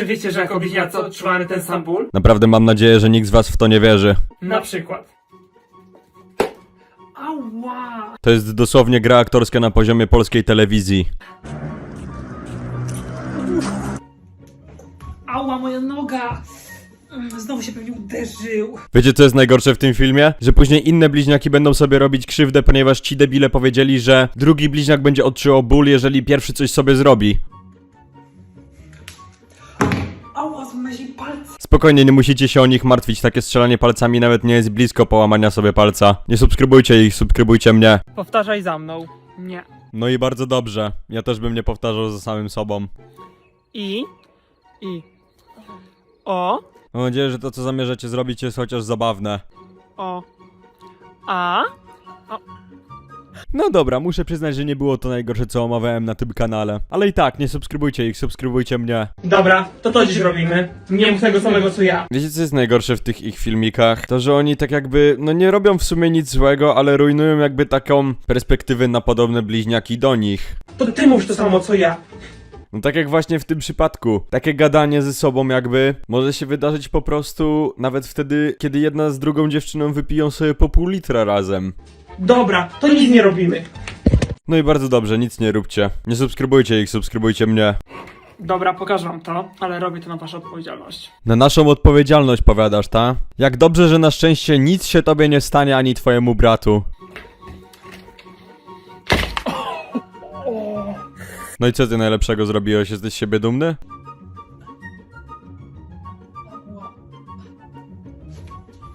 Czy wiecie, że jako bliźniacy odczuwamy ten sam ból? Naprawdę mam nadzieję, że nikt z was w to nie wierzy. Na przykład. Ała! To jest dosłownie gra aktorska na poziomie polskiej telewizji. Ała, moja noga! Mm, Znowu się pewnie uderzył. Wiecie co jest najgorsze w tym filmie? Że później inne bliźniaki będą sobie robić krzywdę, ponieważ ci debile powiedzieli, że drugi bliźniak będzie odczuwał ból, jeżeli pierwszy coś sobie zrobi. Palce. Spokojnie, nie musicie się o nich martwić, takie strzelanie palcami nawet nie jest blisko połamania sobie palca. Nie subskrybujcie ich, subskrybujcie mnie. Powtarzaj za mną. Nie. No i bardzo dobrze. Ja też bym nie powtarzał za samym sobą. I. I. O. Mam nadzieję, że to co zamierzacie zrobić jest chociaż zabawne. O. A. No dobra, muszę przyznać, że nie było to najgorsze co omawiałem na tym kanale. Ale i tak, nie subskrybujcie ich, subskrybujcie mnie. Dobra, to to dziś robimy. Nie mów tego samego co ja. Wiecie co jest najgorsze w tych ich filmikach? To, że oni tak jakby, no nie robią w sumie nic złego, ale rujnują jakby taką perspektywę na podobne bliźniaki do nich. To ty mów to samo co ja. No tak jak właśnie w tym przypadku. Takie gadanie ze sobą jakby może się wydarzyć po prostu nawet wtedy, kiedy jedna z drugą dziewczyną wypiją sobie po pół litra razem. Dobra, to nic nie robimy. No i bardzo dobrze, nic nie róbcie. Nie subskrybujcie ich, subskrybujcie mnie. Dobra, pokażę wam to, ale robię to na waszą odpowiedzialność. Na naszą odpowiedzialność powiadasz, ta? Jak dobrze, że na szczęście nic się tobie nie stanie ani twojemu bratu. No i co ty najlepszego zrobiłeś? Jesteś z siebie dumny?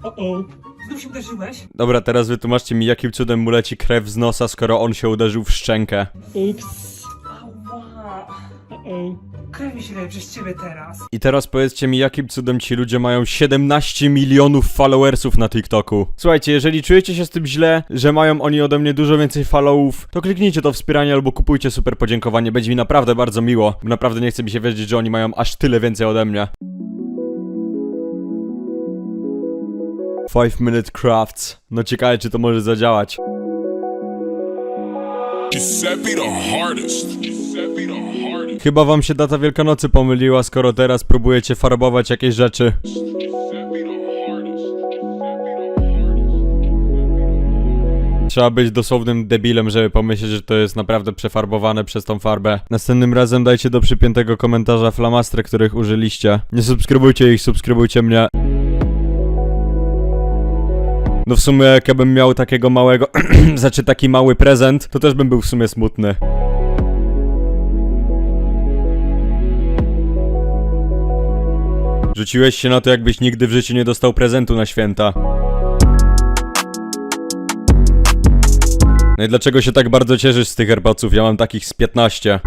O, się uderzyłeś? Dobra, teraz wytłumaczcie mi, jakim cudem mu leci krew z nosa, skoro on się uderzył w szczękę. Ups. Ała. O. Krew mi się leje przez ciebie teraz. I teraz powiedzcie mi, jakim cudem ci ludzie mają 17 milionów followersów na TikToku. Słuchajcie, jeżeli czujecie się z tym źle, że mają oni ode mnie dużo więcej followów, to kliknijcie to wspieranie albo kupujcie super podziękowanie. Będzie mi naprawdę bardzo miło, bo naprawdę nie chce mi się wiedzieć, że oni mają aż tyle więcej ode mnie. 5 Minute Crafts. No ciekawe, czy to może zadziałać. Chyba wam się data Wielkanocy pomyliła, skoro teraz próbujecie farbować jakieś rzeczy. Trzeba być dosłownym debilem, żeby pomyśleć, że to jest naprawdę przefarbowane przez tą farbę. Następnym razem dajcie do przypiętego komentarza flamastry, których użyliście. Nie subskrybujcie ich, subskrybujcie mnie. No w sumie jak ja bym miał takiego małego, znaczy taki mały prezent, to też bym był w sumie smutny. Rzuciłeś się na to, jakbyś nigdy w życiu nie dostał prezentu na święta. No i dlaczego się tak bardzo cieszysz z tych AirPodsów? Ja mam takich z 15.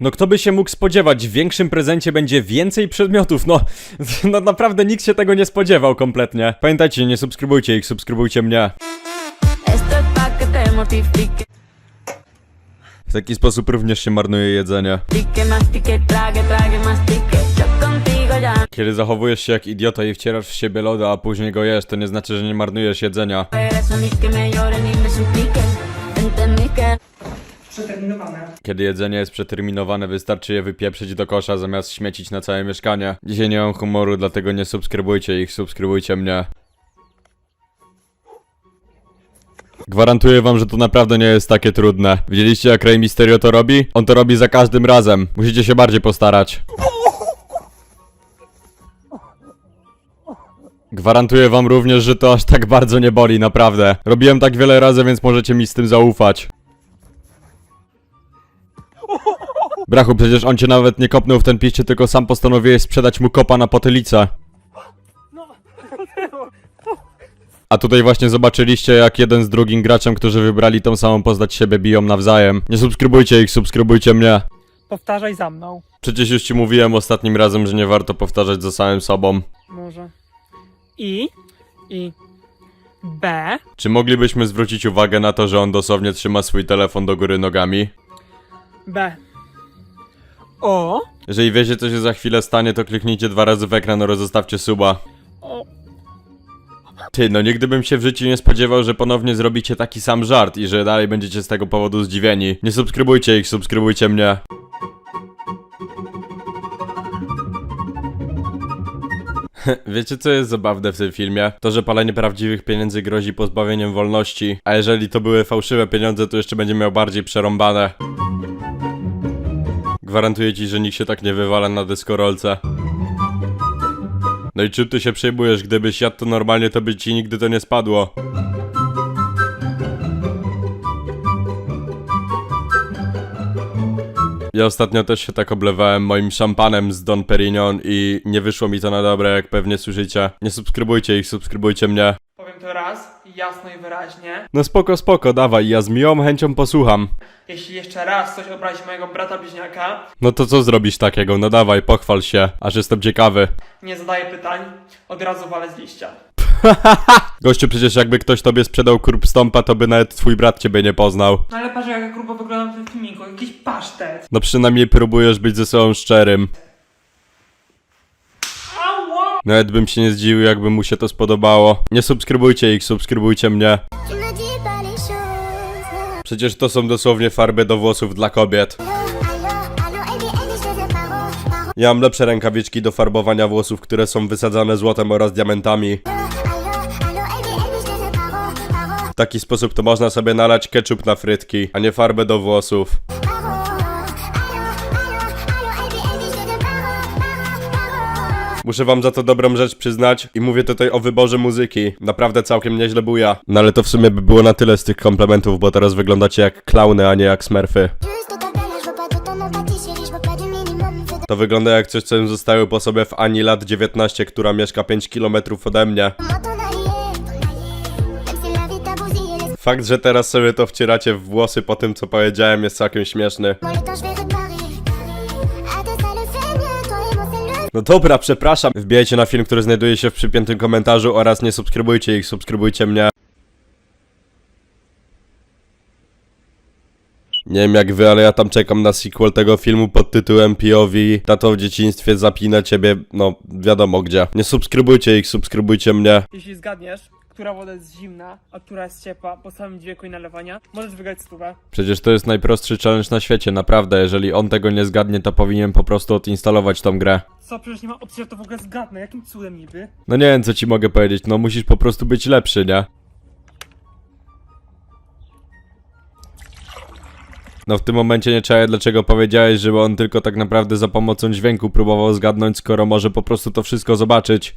No kto by się mógł spodziewać? W większym prezencie będzie więcej przedmiotów. No, no naprawdę nikt się tego nie spodziewał kompletnie. Pamiętajcie, nie subskrybujcie ich, subskrybujcie mnie. W taki sposób również się marnuje jedzenie. ya Kiedy zachowujesz się jak idiota i wcierasz w siebie loda, a później go jesz, to nie znaczy, że nie marnujesz jedzenia. Przeterminowane. Kiedy jedzenie jest przeterminowane, wystarczy je wypieprzyć do kosza zamiast śmiecić na całe mieszkanie. Dzisiaj nie mam humoru, dlatego nie subskrybujcie ich, subskrybujcie mnie. Gwarantuję wam, że to naprawdę nie jest takie trudne. Widzieliście jak Rey Mysterio to robi? On to robi za każdym razem. Musicie się bardziej postarać. Gwarantuję wam również, że to aż tak bardzo nie boli, naprawdę. Robiłem tak wiele razy, więc możecie mi z tym zaufać. Brachu, przecież on cię nawet nie kopnął w ten piście, tylko sam postanowiłeś sprzedać mu kopa na potylicę. A tutaj właśnie zobaczyliście, jak jeden z drugim graczem, którzy wybrali tą samą postać siebie, biją nawzajem. Nie subskrybujcie ich, subskrybujcie mnie. Powtarzaj za mną. Przecież już ci mówiłem ostatnim razem, że nie warto powtarzać za samym sobą. Może. I. I. B. Czy moglibyśmy zwrócić uwagę na to, że on dosłownie trzyma swój telefon do góry nogami? B. O. Jeżeli wiecie, co się za chwilę stanie, to kliknijcie dwa razy w ekran oraz zostawcie suba. O. Ty, no nigdy bym się w życiu nie spodziewał, że ponownie zrobicie taki sam żart i że dalej będziecie z tego powodu zdziwieni. Nie subskrybujcie ich, subskrybujcie mnie. Wiecie co jest zabawne w tym filmie? To, że palenie prawdziwych pieniędzy grozi pozbawieniem wolności, a jeżeli to były fałszywe pieniądze, to jeszcze będzie miał bardziej przerąbane. Gwarantuję ci, że nikt się tak nie wywala na deskorolce. No i czym ty się przejmujesz? Gdybyś jadł to normalnie, to by ci nigdy to nie spadło. Ja ostatnio też się tak oblewałem moim szampanem z Don Perignon i nie wyszło mi to na dobre, jak pewnie słyszycie. Nie subskrybujcie ich, subskrybujcie mnie. Powiem to raz, jasno i wyraźnie. No spoko, spoko, dawaj, ja z miłą chęcią posłucham. Jeśli jeszcze raz coś obrazi mojego brata bliźniaka, No to co zrobisz takiego? No dawaj, pochwal się, aż jestem ciekawy. nie zadaję pytań, od razu walę z liścia. Gościu, przecież jakby ktoś tobie sprzedał kurb stąpa, to by nawet twój brat ciebie nie poznał. No ale patrz jak grubo wygląda w tym filmiku, jakiś pasztet. No przynajmniej próbujesz być ze sobą szczerym. Nawet bym się nie zdziwił, jakby mu się to spodobało. Nie subskrybujcie ich, subskrybujcie mnie. Przecież to są dosłownie farby do włosów dla kobiet. Ja mam lepsze rękawiczki do farbowania włosów, które są wysadzane złotem oraz diamentami. W taki sposób to można sobie nalać ketchup na frytki, a nie farbę do włosów. Muszę wam za to dobrą rzecz przyznać i mówię tutaj o wyborze muzyki. Naprawdę całkiem nieźle buja. No ale to w sumie by było na tyle z tych komplementów, bo teraz wyglądacie jak klauny, a nie jak smurfy. Juste ta belle, je veux pas de ton empathie, chérie, je veux pas du minimum. Fais de To wygląda jak coś, co im zostały po sobie w Ani lat 19, która mieszka 5 km ode mnie. Fakt, że teraz sobie to wcieracie w włosy po tym, co powiedziałem, jest całkiem śmieszny. No dobra, przepraszam. Wbijajcie na film, który znajduje się w przypiętym komentarzu oraz nie subskrybujcie ich, subskrybujcie mnie. Nie wiem jak wy, ale ja tam czekam na sequel tego filmu pod tytułem POV Tato w dzieciństwie zapina ciebie, no wiadomo gdzie. Nie subskrybujcie ich, subskrybujcie mnie. Jeśli zgadniesz, która woda jest zimna, a która jest ciepła po samym dźwięku i nalewania, możesz wygrać stówę. Przecież to jest najprostszy challenge na świecie, naprawdę. Jeżeli on tego nie zgadnie, to powinien po prostu odinstalować tą grę. Co, przecież nie ma opcji, że to w ogóle zgadnę, jakim cudem niby? No nie wiem co ci mogę powiedzieć, no musisz po prostu być lepszy, nie? No w tym momencie nie czaję dlaczego powiedziałeś, żeby on tylko tak naprawdę za pomocą dźwięku próbował zgadnąć, skoro może po prostu to wszystko zobaczyć.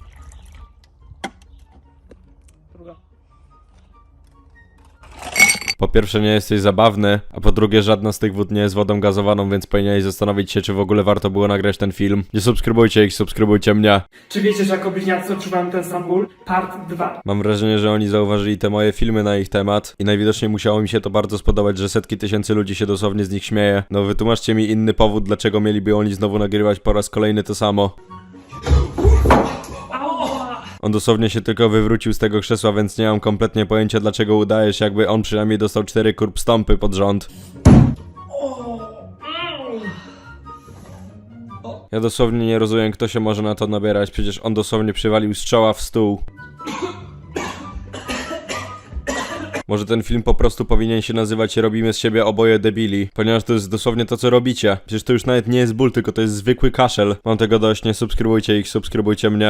Po pierwsze nie jesteś zabawny, a po drugie żadna z tych wód nie jest wodą gazowaną, więc powinieneś zastanowić się, czy w ogóle warto było nagrać ten film. Nie subskrybujcie ich, subskrybujcie mnie. Czy wiecie, że jako bliźniacy odczuwałem ten sam ból? Part 2. Mam wrażenie, że oni zauważyli te moje filmy na ich temat i najwidoczniej musiało mi się to bardzo spodobać, że setki tysięcy ludzi się dosłownie z nich śmieje. No wytłumaczcie mi inny powód, dlaczego mieliby oni znowu nagrywać po raz kolejny to samo. On dosłownie się tylko wywrócił z tego krzesła, więc nie mam kompletnie pojęcia dlaczego udajesz, jakby on przynajmniej dostał cztery kurb stąpy pod rząd. Ja dosłownie nie rozumiem, kto się może na to nabierać, przecież on dosłownie przywalił z czoła w stół. Może ten film po prostu powinien się nazywać Robimy z siebie oboje debili, ponieważ to jest dosłownie to, co robicie. Przecież to już nawet nie jest ból, tylko to jest zwykły kaszel. Mam tego dość, nie subskrybujcie ich, subskrybujcie mnie.